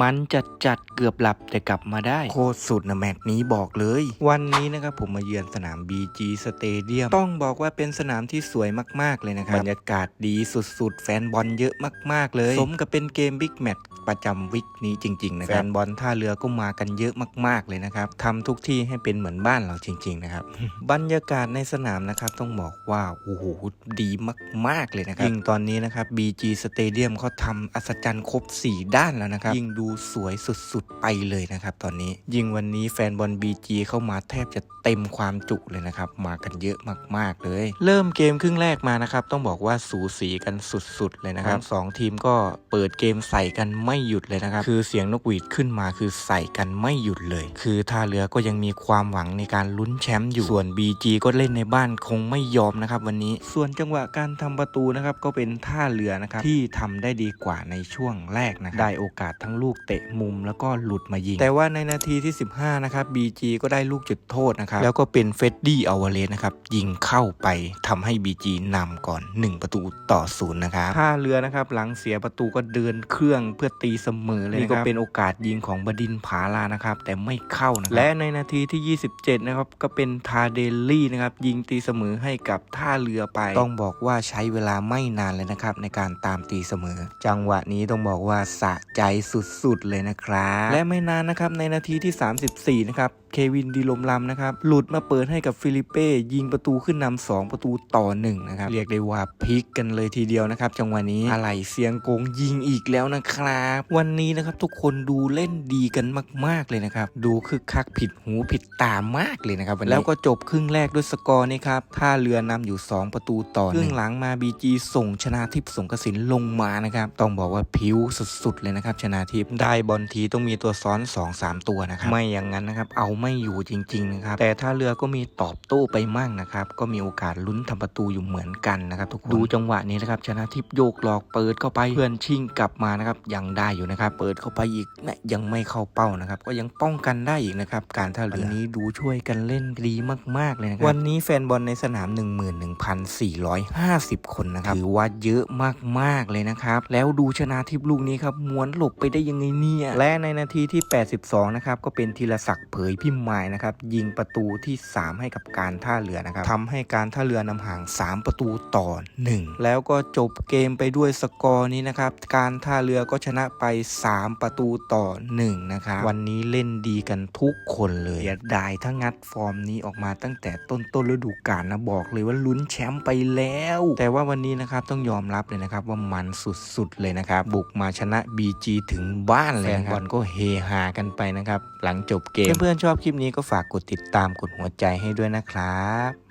มันจัดจัดๆเกือบหลับแต่กลับมาได้ โคตรสุดนะแมตช์นี้บอกเลย วันนี้นะครับผมมาเยือนสนาม BG Stadium ต้องบอกว่าเป็นสนามที่สวยมาก ๆ เลยนะครับบรรยากาศดีสุดๆ แฟนบอลเยอะมาก ๆ เลย สมกับเป็นเกมบิ๊กแมตช์ประจำวิกนี้จริง ๆ นะครับแฟนบอลท่าเรือก็มากันเยอะมาก ๆ เลยนะครับทำทุกที่ให้เป็นเหมือนบ้านเราจริง ๆ นะครับ บรรยากาศในสนามนะครับต้องบอกว่าโอ้โหดีมาก ๆ เลยนะครับยิ่งตอนนี้นะครับ BG Stadium เขาทำอัศจรรย์ครบ 4 ด้านแล้วนะครับยิ่งดูสวยสุดๆไปเลยนะครับตอนนี้ยิงวันนี้แฟนบอล BG เข้ามาแทบจะเต็มความจุเลยนะครับ มากันเยอะมากๆเลย เริ่มเกมครึ่งแรกมานะครับ ต้องบอกว่าสูสีกันสุดๆเลยนะครับสองทีมก็เปิดเกมใส่กันไม่หยุดเลยนะครับ คือเสียงนกหวีดขึ้นมาคือใส่กันไม่หยุดเลย คือท่าเรือก็ยังมีความหวังในการลุ้นแชมป์อยู่ส่วน BG ก็เล่นในบ้านคงไม่ยอมนะครับวันนี้ส่วนจังหวะการทำประตูนะครับก็เป็นท่าเรือนะครับที่ทำได้ดีกว่าในช่วงแรกนะครับได้โอกาสทั้งลูกเตะมุมแล้วก็หลุดมายิง แต่ว่าในนาทีที่ 15 นะครับ BG ก็ได้ลูกจุดโทษนะครับ แล้วก็เป็นเฟดดี้อวาเลสนะครับ ยิงเข้าไปทำให้ BG นำก่อน 1 ประตูต่อศูนย์นะครับท่าเรือนะครับ หลังเสียประตูก็เดินเครื่องเพื่อตีเสมอเลยนี่ก็เป็นโอกาสยิงของบดินทร์ผาลานะครับ แต่ไม่เข้านะครับและในนาทีที่ 27 นะครับ ก็เป็นทาเดลลี่นะครับ ยิงตีเสมอให้กับท่าเรือไป ต้องบอกว่าใช้เวลาไม่นานเลยนะครับ ในการตามตีเสมอ จังหวะนี้ต้องบอกว่าสะใจสุดๆเลยนะครับ และไม่นานนะครับในนาทีที่ 34 นะครับเควินดีลมลำนะครับ หลุดมาเปิดให้กับฟิลิเป้ยิงประตูขึ้นนำสองประตูต่อหนึ่งนะครับ เรียกได้ว่าพลิกกันเลยทีเดียวนะครับ จังหวะนี้อะไรเสียงโกงยิงอีกแล้วนะครับ วันนี้นะครับทุกคนดูเล่นดีกันมาก ๆเลยนะครับ ดูคึกคักผิดหูผิดตามากเลยนะครับนนแล้วก็จบครึ่งแรกด้วยสกอร์นี่ครับท่าเรือนำอยู่ 2 ประตูต่อครึ่งหลังมา BG ส่งชนะทิพย์สงกสินลงมานะครับต้องบอกว่าผิวสุดๆเลยนะครับชนะทิพย์ได้บอลทีต้องมีตัวซ้อน 2-3 ตัวนะครับไม่อย่างนั้นนะครับเอาไม่อยู่จริงๆนะครับแต่ท่าเรือก็มีตอบโต้ไปมั่งนะครับก็มีโอกาสลุ้นทำประตูอยู่เหมือนกันนะครับทุกคนดูจังหวะนี้นะครับชนะทิพย์โยกหลอกเปิดเข้าไปเพื่อนชิงกลับมานะครับยังได้อยู่นะครับเปิดเข้าไปอีกนะยังไม่เข้าเป้านะครับก็ยังป้องกันได้อีกนะครับการท่าเรือวันนี้ดูช่วยกันเล่นดีมากๆเลยนะครับวันนี้แฟนบอลในสนาม 11,450 คนนะครับถือว่าเยอะมากๆเลยนะครับแล้วดูชนะทิพย์ลูกนี้ครับม้วนหลบไปได้ยังไงเนี่ย และในนาทีที่ 82 นะครับ ก็เป็นธีรศักดิ์เผยพิมายนะครับ ยิงประตูที่ 3 ให้กับการท่าเรือนะครับทำให้การท่าเรือนำห่าง 3 ประตูต่อ 1 แล้วก็จบเกมไปด้วยสกอร์นี้นะครับ การท่าเรือก็ชนะไป 3 ประตูต่อ 1 นะครับ วันนี้เล่นดีกันทุกคนเลยอย่าได้ถ้างัดฟอร์มนี้ออกมาตั้งแต่ต้นต้นฤดูกาลนะบอกเลยว่าลุ้นแชมป์ไปแล้ว แต่ว่าวันนี้นะครับต้องยอมรับเลยนะครับว่ามันสุดๆเลยนะครับบุกมาชนะ BG ถึงบ้านเลยนะครับแฟนบอลก็เฮฮากันไปนะครับ หลังจบเกม เพื่อนๆชอบคลิปนี้ก็ฝากกดติดตามกดหัวใจให้ด้วยนะครับ